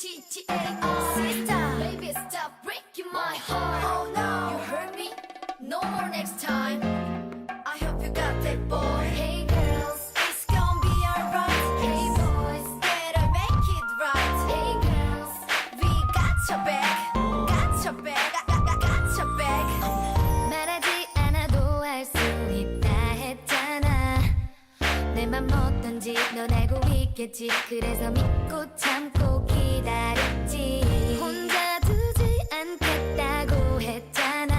T-T-A-R Sister Baby stop breaking my heart Oh no You hurt me No more next time I hope you got that boy Hey girls It's gonna be alright Hey boys Better make it right Hey girls We got your back Got your back Got, got, got, got your back 말하지 않아도 알 수 있다 했잖아 내 맘 어떤지 넌 알고 있겠지 그래서 믿고 참고 기다렸지 혼자 두지 않겠다고 했잖아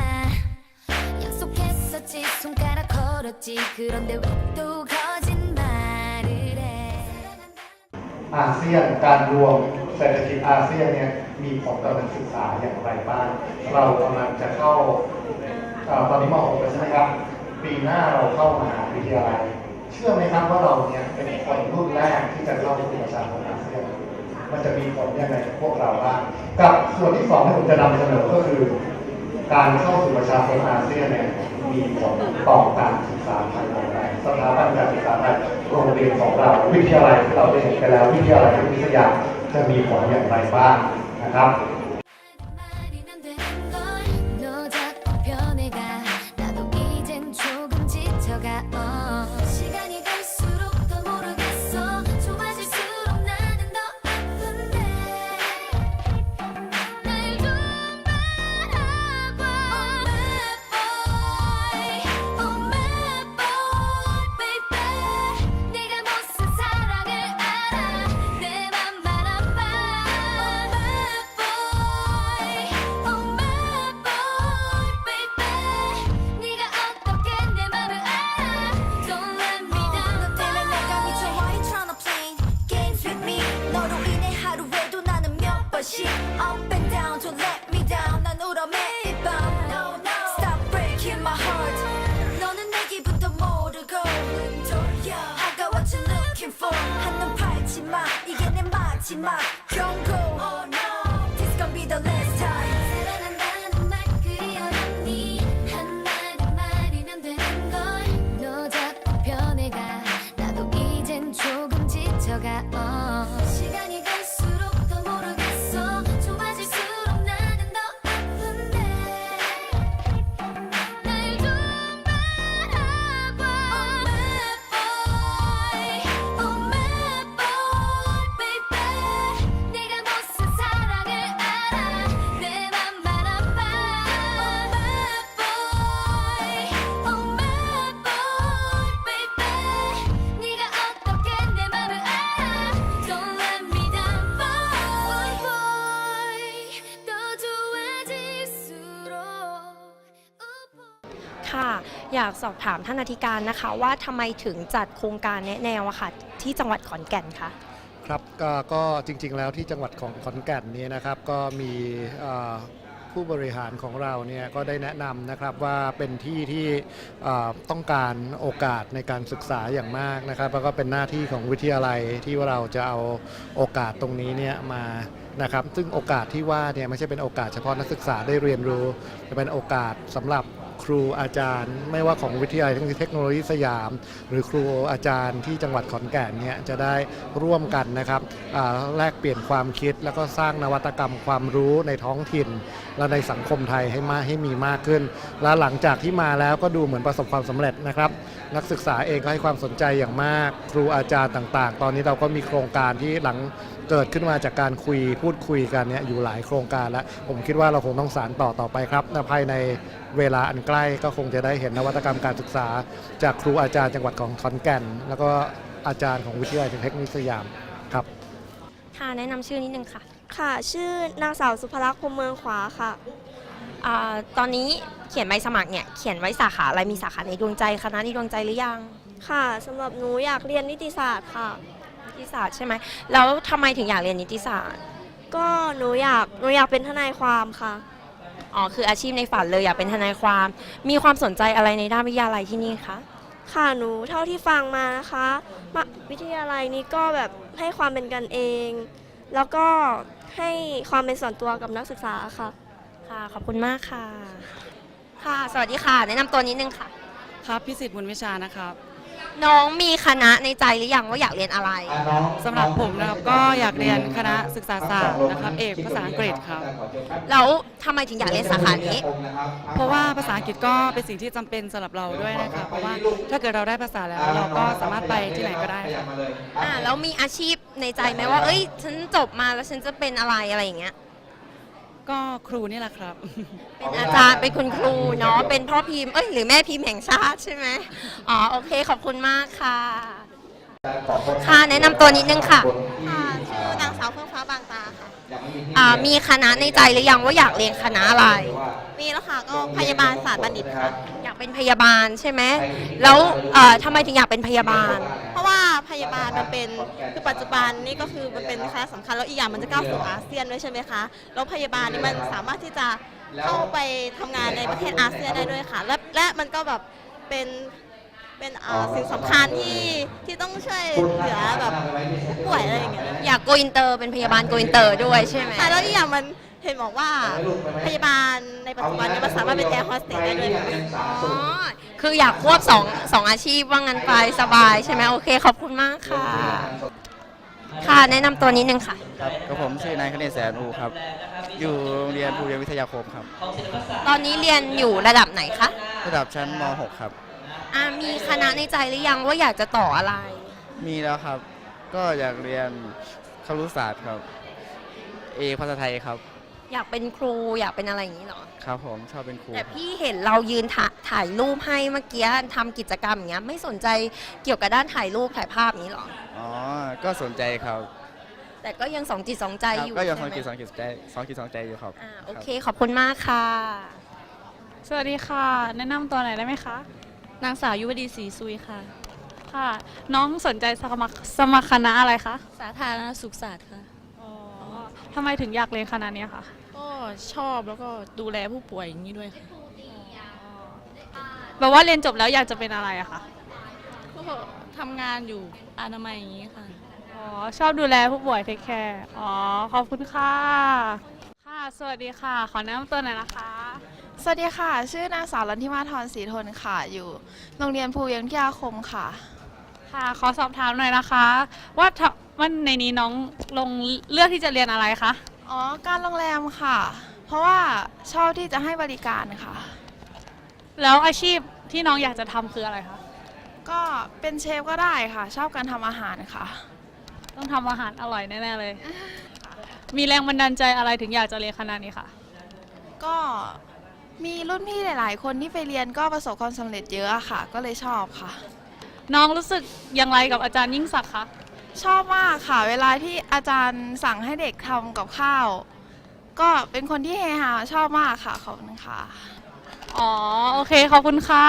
약속했었지 손가락 걸었지 그런데 왜 또 거짓말을 해 อาเซียนการรวมเศรษฐกิจอาเซียนเนี่ยมีผลต่อการศึกษาอย่างไรบ้าง เรากำลังจะเข้าเอ่อตอนนี้ม .6 แล้วใช่ไหมครับ ปีหน้าเราเข้ามหาวิทยาลัย เชื่อไหมครับว่าเราเนี่ยเป็นคนรุ่นแรกที่จะเข้าสู่ประชาคมอาเซียน มันจะมีผลยังไงกับพวกเราบ้างกับส่วนที่สองที่ผมจะนำเสนอก็คือ การเข้าสู่ประชาคมอาเซียนเนี่ยมีผลต่อการศึกษาภายในสถาบันการศึกษาในโรงเรียนของเรา วิทยาลัยที่เราได้เห็นไปแล้ววิทยาลัยวิทยาจะมีผลอย่างไรบ้างนะครับ 몇 번씩 Up and down Don't let me down 난 울어 매일 밤 No no Stop breaking my heart 너는 내 기분도 모르고 돌려 I got what you're looking for 한눈 팔지 마 이게 내 마지막 경고 ค่ะ อยากสอบถามท่านอธิการนะคะ ว่าทำไมถึงจัดโครงการแนะแนวอะค่ะ ที่จังหวัดขอนแก่นคะ ครับก็ก็จริงๆแล้วที่จังหวัดของขอนแก่นนี้นะครับก็มีเอ่อผู้บริหารของเราเนี่ยก็ได้แนะนำนะครับว่าเป็นที่ที่เอ่อต้องการโอกาสในการศึกษาอย่างมากนะครับแล้วก็เป็นหน้าที่ของวิทยาลัยที่ว่าเราจะเอาโอกาสตรงนี้เนี่ยมานะครับซึ่งโอกาสที่ว่าเนี่ยไม่ใช่เป็นโอกาสเฉพาะนักศึกษาได้เรียนรู้แต่เป็นโอกาสสำหรับ ครูอาจารย์ ไม่ว่าของวิทยาลัยเทคโนโลยีสยาม หรือครูอาจารย์ที่จังหวัดขอนแก่นเนี่ยจะได้ร่วมกันนะครับแลกเปลี่ยนความคิดแล้วก็สร้างนวัตกรรมความรู้ในท้องถิ่น และในสังคมไทยให้มากให้มีมากขึ้น และหลังจากที่มาแล้วก็ดูเหมือนประสบความสำเร็จนะครับ นักศึกษาเองก็ให้ความสนใจอย่างมาก ครูอาจารย์ต่างๆ ตอนนี้เราก็มีโครงการที่หลังเกิดขึ้นมาจากการคุยพูดคุยกันเนี่ยอยู่หลายโครงการแล้ว ผมคิดว่าเราคงต้องสานต่อต่อไปครับภายในเวลาอันใกล้ก็คงจะได้เห็นนวัตกรรมการศึกษา จากครูอาจารย์จังหวัดของขอนแก่น แล้วก็อาจารย์ของวิทยาลัยเทคนโลยีสยามครับ ค่ะแนะนำชื่อนิดนึงค่ะ ค่ะ ชื่อนางสาวสุภลักษณ์พรหมเมืองขวาค่ะ อ่าตอนนี้เขียนใบสมัครเนี่ยเขียนไว้สาขาอะไรมีสาขาในดวงใจคณะในดวงใจหรือยังค่ะสำหรับหนูอยากเรียนนิติศาสตร์ค่ะ นิติศาสตร์ใช่ไหมแล้วทำไมถึงอยากเรียนนิติศาสตร์ก็หนูอยากหนูอยากเป็นทนายความค่ะ อ๋อคืออาชีพในฝันเลยอยากเป็นทนายความ มีความสนใจอะไรในด้านวิทยาลัยที่นี่คะค่ะหนูเท่าที่ฟังมานะคะมาวิทยาลัยนี้ก็แบบให้ความเป็นกันเอง แล้วก็ ให้ความเป็นส่วนตัวกับนักศึกษาค่ะ ค่ะ ขอบคุณมากค่ะ ค่ะ สวัสดีค่ะ แนะนำตัวนิดนึงค่ะ ครับพิสิทธิ์บุญวิชานะครับ น้องมีคณะในใจหรือยังว่าอยากเรียนอะไร สำหรับผมนะครับก็อยากเรียนคณะศึกษาศาสตร์นะครับเอกภาษาอังกฤษครับแล้วทำไมถึงอยากเรียนสาขานี้ เพราะว่าภาษาอังกฤษก็เป็นสิ่งที่จำเป็นสำหรับเราด้วยนะคะเพราะว่าถ้าเกิดเราได้ภาษาแล้ว เราก็สามารถไปที่ไหนก็ได้ค่ะอ่าแล้วมีอาชีพในใจไหมว่า เอ้ย ฉันจบมาแล้วฉันจะเป็นอะไรอะไรอย่างเงี้ย ก็ครูนี่แหละครับ เป็นอาจารย์เป็นคุณครูเนาะเป็นพ่อพิมพ์เอ้ยหรือแม่พิมพ์แห่งชาติใช่ไหมอ๋อโอเคขอบคุณมากค่ะ ค่ะแนะนำตัวนิดนึงค่ะ ค่ะ อ่ามีคณะในใจหรือยังว่าอยากเรียนคณะอะไร มีแล้วค่ะก็พยาบาลศาสตร์บัณฑิตค่ะอยากเป็นพยาบาลใช่ไหมแล้วเอ่อทำไมถึงอยากเป็นพยาบาล เพราะว่าพยาบาลมันเป็นคือปัจจุบันนี่ก็คือมันเป็นคณะสำคัญแล้วอีกอย่างมันจะก้าวสู่อาเซียนด้วยใช่ไหมคะแล้วพยาบาลนี่มันสามารถที่จะเข้าไปทำงานในประเทศอาเซียนได้ด้วยค่ะ และและมันก็แบบเป็น เป็นอ่าสิ่งสำคัญที่ที่ต้องช่วยเหลือแบบผู้ป่วยอะไรอย่างเงี้ยอยากโกอินเตอร์เป็นพยาบาลโกอินเตอร์ด้วยใช่ไหมค่ะแล้วอีกอย่างมันเห็นบอกว่าพยาบาลในปัจจุบันเนี่ยมันสามารถเป็นแอร์โฮสเตสได้ด้วยค่ะอ๋อคืออยากควบสองสองอาชีพว่างั้นไปสบายใช่ไหมโอเคขอบคุณมากค่ะ ค่ะแนะนำตัวนิดนึงค่ะ ครับกับผมชื่อนายคเนศแสนอูครับ อยู่โรงเรียนภูเรียนวิทยาคมครับ ตอนนี้เรียนอยู่ระดับไหนคะ ระดับชั้นม .6 ครับ อ่ามีคณะในใจหรือยังว่าอยากจะต่ออะไร มีแล้วครับ ก็อยากเรียนครุศาสตร์ครับ เอกภาษาไทยครับ อยากเป็นครูอยากเป็นอะไรอย่างนี้เหรอ ครับผมชอบเป็นครูแต่พี่เห็นเรายืนถ่าถ่ายรูปให้เมื่อกี้ทำกิจกรรมอย่างเงี้ยไม่สนใจเกี่ยวกับด้านถ่ายรูปถ่ายภาพอย่างนี้เหรอ อ๋อ ก็สนใจครับแต่ก็ยังสองจิตสองใจครับอยู่ก็ยังสใช่องไหมจิตสองจิตใจสองจิตสองใจอยู่ครับอ่าโอรับเคขอบคุณมากค่ะ สวัสดีค่ะ แนะนำตัวหน่อยได้ไหมคะ นางสาวยุวดีศรีซุยค่ะ ค่ะ น้องสนใจสมัครสมัครคณะอะไรคะสาธารณสุขศาสตร์ค่ะ อ๋อทำไมถึงอยากเรียนคณะเนี้ยคะก็ชอบแล้วก็ดูแลผู้ป่วยอย่างนี้ด้วยค่ะแบบว่าเรียนจบแล้วอยากจะเป็นอะไรอะคะก็ทำงานอยู่อนามัยอย่างนี้ค่ะ อ๋อชอบดูแลผู้ป่วยเทคแคร์อ๋อขอบคุณค่ะ ค่ะ สวัสดีค่ะ ขอแนะนำตัวหน่อยนะคะ สวัสดีค่ะ ชื่อนางสาวรันทิมาธรศรีทนค่ะ อยู่โรงเรียนภูเวียงพิทยาคมค่ะ ค่ะ ขอสอบถามหน่อยนะคะ ว่าทำว่าในนี้น้องลงเลือกที่จะเรียนอะไรคะ อ๋อ การโรงแรมค่ะ เพราะว่าชอบที่จะให้บริการค่ะ แล้วอาชีพที่น้องอยากจะทำคืออะไรคะ ก็เป็นเชฟก็ได้ค่ะ ชอบการทำอาหารค่ะ ต้องทำอาหารอร่อยแน่ๆเลย มีแรงบันดาลใจอะไรถึงอยากจะเรียนคณะนี้คะ ก็ มีรุ่นพี่หลาย ๆ คนที่ไปเรียนก็ประสบความสำเร็จเยอะอะค่ะ ก็เลยชอบค่ะ น้องรู้สึกอย่างไรกับอาจารย์ยิ่งศักดิ์คะ ชอบมากค่ะ เวลาที่อาจารย์สั่งให้เด็กทำกับข้าว ก็เป็นคนที่เฮฮาชอบมากค่ะขอบคุณค่ะ อ๋อ โอเค ขอบคุณค่ะ